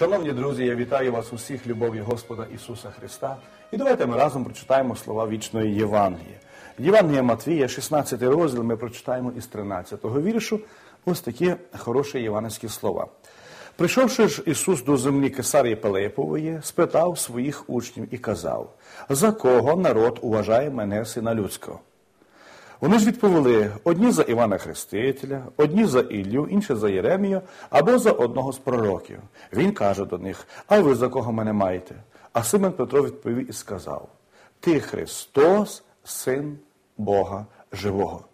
Шановні друзі, я вітаю вас усіх любов'ю Господа Ісуса Христа. І давайте ми разом прочитаємо слова вічної Євангелії. Євангелія Матвія, 16 розділ, ми прочитаємо із 13-го віршу. Ось такі хороші євангельські слова. Прийшовши ж Ісус до землі Кесарії Пилипової, спитав своїх учнів і казав: За кого народ уважає мене, сина людського? Вони ж відповіли: одні за Івана Хрестителя, одні за Іллю, інші за Єремію або за одного з пророків. Він каже до них: А ви за кого мене маєте? А Симон Петро відповів і сказав: Ти Христос, син Бога живого.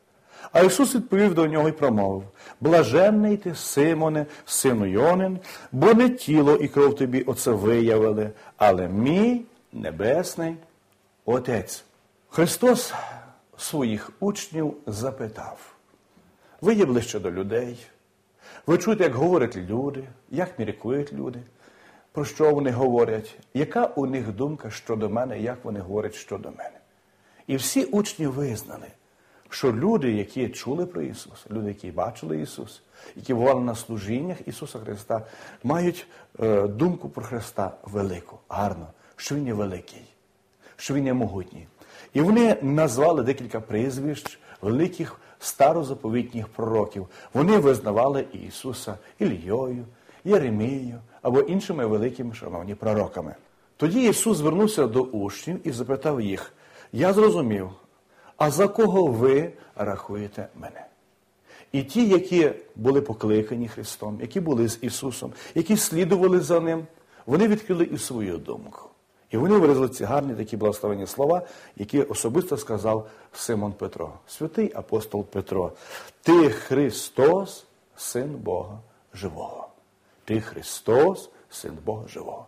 А Ісус відповів до нього і промовив: Блаженний ти, Симоне, сину Йонин, бо не тіло і кров тобі оце виявили, але мій небесний Отець. Христос своїх учнів запитав. Ви є ближче до людей, ви чуєте, як говорять люди, як міркують люди, про що вони говорять, яка у них думка щодо мене, як вони говорять щодо мене. І всі учні визнали, що люди, які чули про Ісуса, люди, які бачили Ісуса, які бували на служіннях Ісуса Христа, мають е, думку про Христа велику, гарно, що Він є великий, що Він є могутній. І вони назвали декілька прізвищ великих старозаповітніх пророків. Вони визнавали Ісуса Ільйою, Єремією або іншими великими шановні пророками. Тоді Ісус звернувся до учнів і запитав їх: Я зрозумів, а за кого ви рахуєте мене? І ті, які були покликані Христом, які були з Ісусом, які слідували за Ним, вони відкрили і свою думку. І вони виразили ці гарні такі благословені слова, які особисто сказав Симон Петро, святий апостол Петро. Ти Христос, син Бога живого. Ти Христос, син Бога живого.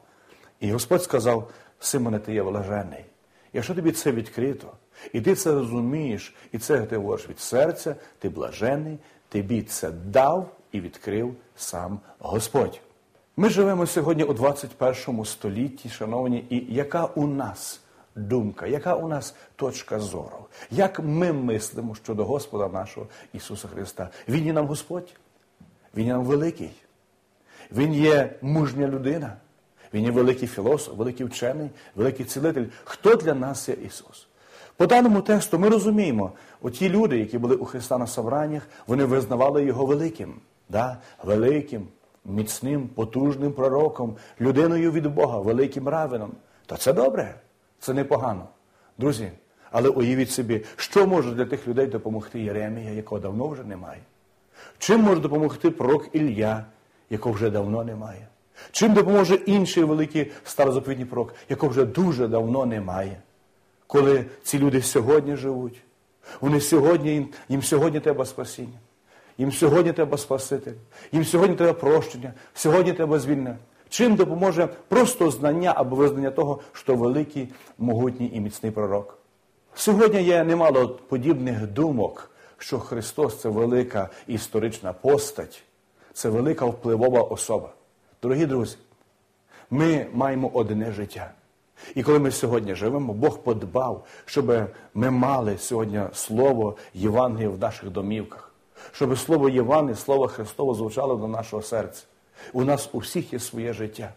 І Господь сказав, Симоне, ти є блажений. Якщо тобі це відкрито, і ти це розумієш, і це ти говориш від серця, ти блажений, тобі це дав і відкрив сам Господь. Ми живемо сьогодні у 21 столітті, шановні, і яка у нас думка, яка у нас точка зору? Як ми мислимо щодо Господа нашого Ісуса Христа? Він є нам Господь, Він є нам великий, Він є мужня людина, Він є великий філософ, великий вчений, великий цілитель. Хто для нас є Ісус? По даному тексту ми розуміємо, оті люди, які були у Христа на собраннях, вони визнавали Його великим, да? великим міцним, потужним пророком, людиною від Бога, великим равеном. Та це добре, це непогано. Друзі, але уявіть собі, що може для тих людей допомогти Єремія, якого давно вже немає? Чим може допомогти пророк Ілля, якого вже давно немає? Чим допоможе інший великий старозаповідній пророк, якого вже дуже давно немає? Коли ці люди сьогодні живуть, вони сьогодні, їм сьогодні треба спасіння. Їм сьогодні треба Спаситель, їм сьогодні треба прощення, сьогодні треба звільнення. Чим допоможе просто знання або визнання того, що великий, могутній і міцний пророк. Сьогодні є немало подібних думок, що Христос це велика історична постать, це велика впливова особа. Дорогі друзі, ми маємо одне життя. І коли ми сьогодні живемо, Бог подбав, щоб ми мали сьогодні слово Євангелія в наших домівках щоб слово Євани, слово Христово звучало до нашого серця. У нас у всіх є своє життя.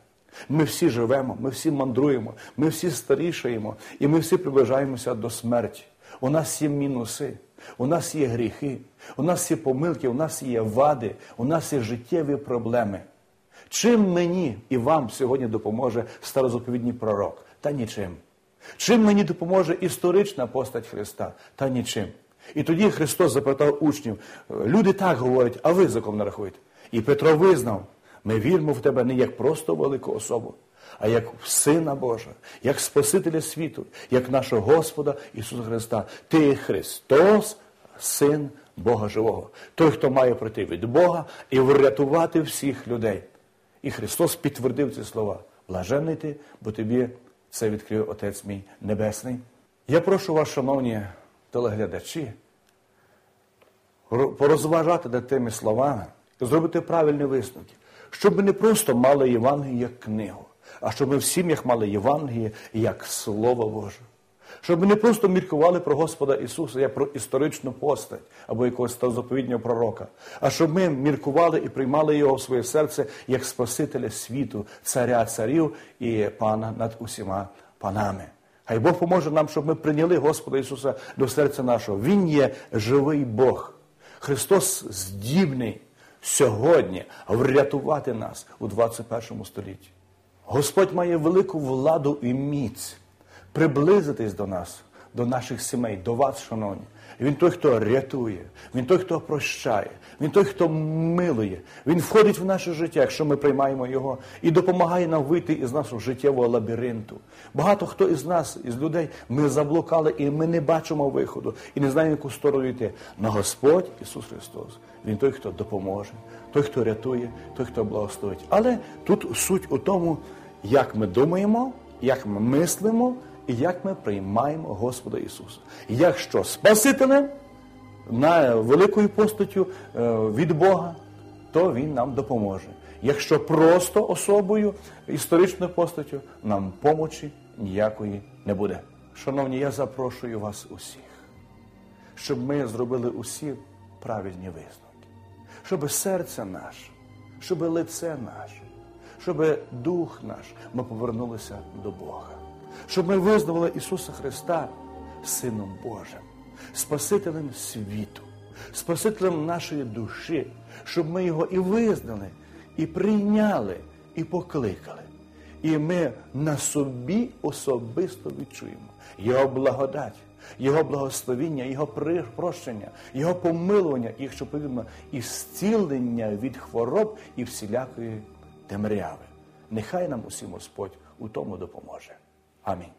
Ми всі живемо, ми всі мандруємо, ми всі старішаємо і ми всі приближаємося до смерті. У нас є мінуси, у нас є гріхи, у нас є помилки, у нас є вади, у нас є життєві проблеми. Чим мені і вам сьогодні допоможе старозаповідній пророк? Та нічим. Чим мені допоможе історична постать Христа? Та нічим. І тоді Христос запитав учнів, люди так говорять, а ви за кого не? І Петро визнав, ми віримо в тебе не як просто велику особу, а як в Сина Божа, як Спасителя світу, як нашого Господа Ісуса Христа. Ти Христос, Син Бога Живого. Той, хто має прийти від Бога і врятувати всіх людей. І Христос підтвердив ці слова. Блаженний ти, бо тобі це відкрив Отець мій Небесний. Я прошу вас, шановні телеглядачі, порозважати над тими словами, зробити правильні висновки, щоб ми не просто мали Євангеліє як книгу, а щоб ми в сім'ях мали Євангеліє як Слово Боже. Щоб ми не просто міркували про Господа Ісуса як про історичну постать або якогось заповіднього пророка, а щоб ми міркували і приймали його в своє серце як Спасителя світу, царя царів і пана над усіма панами. Хай Бог поможе нам, щоб ми прийняли Господа Ісуса до серця нашого. Він є живий Бог. Христос здібний сьогодні врятувати нас у 21 столітті. Господь має велику владу і міць приблизитись до нас, до наших сімей, до вас, шановні. Він той, хто рятує, він той, хто прощає, він той, хто милує. Він входить в наше життя, якщо ми приймаємо його, і допомагає нам вийти із нашого життєвого лабіринту. Багато хто із нас, із людей, ми заблукали і ми не бачимо виходу, і не знаємо, яку сторону йти. Но Господь Ісус Христос, Він той, хто допоможе, той, хто рятує, той, хто благословить. Але тут суть у тому, як ми думаємо, як ми мислимо і як ми приймаємо Господа Ісуса. Якщо Спасителем, на великою постаттю е, від Бога, то Він нам допоможе. Якщо просто особою, історичною постаттю, нам помочі ніякої не буде. Шановні, я запрошую вас усіх, щоб ми зробили усі правильні висновки, щоб серце наше, щоб лице наше, щоб дух наш ми повернулися до Бога, щоб ми визнавали Ісуса Христа Сином Божим, Спасителем світу, Спасителем нашої душі, щоб ми його і визнали, і прийняли, і покликали. І ми на собі особисто відчуємо Його благодать, Його благословіння, Його прощення, Його помилування, і, якщо потрібно, і зцілення від хвороб і всілякої темряви. Нехай нам усім Господь у тому допоможе. Amém.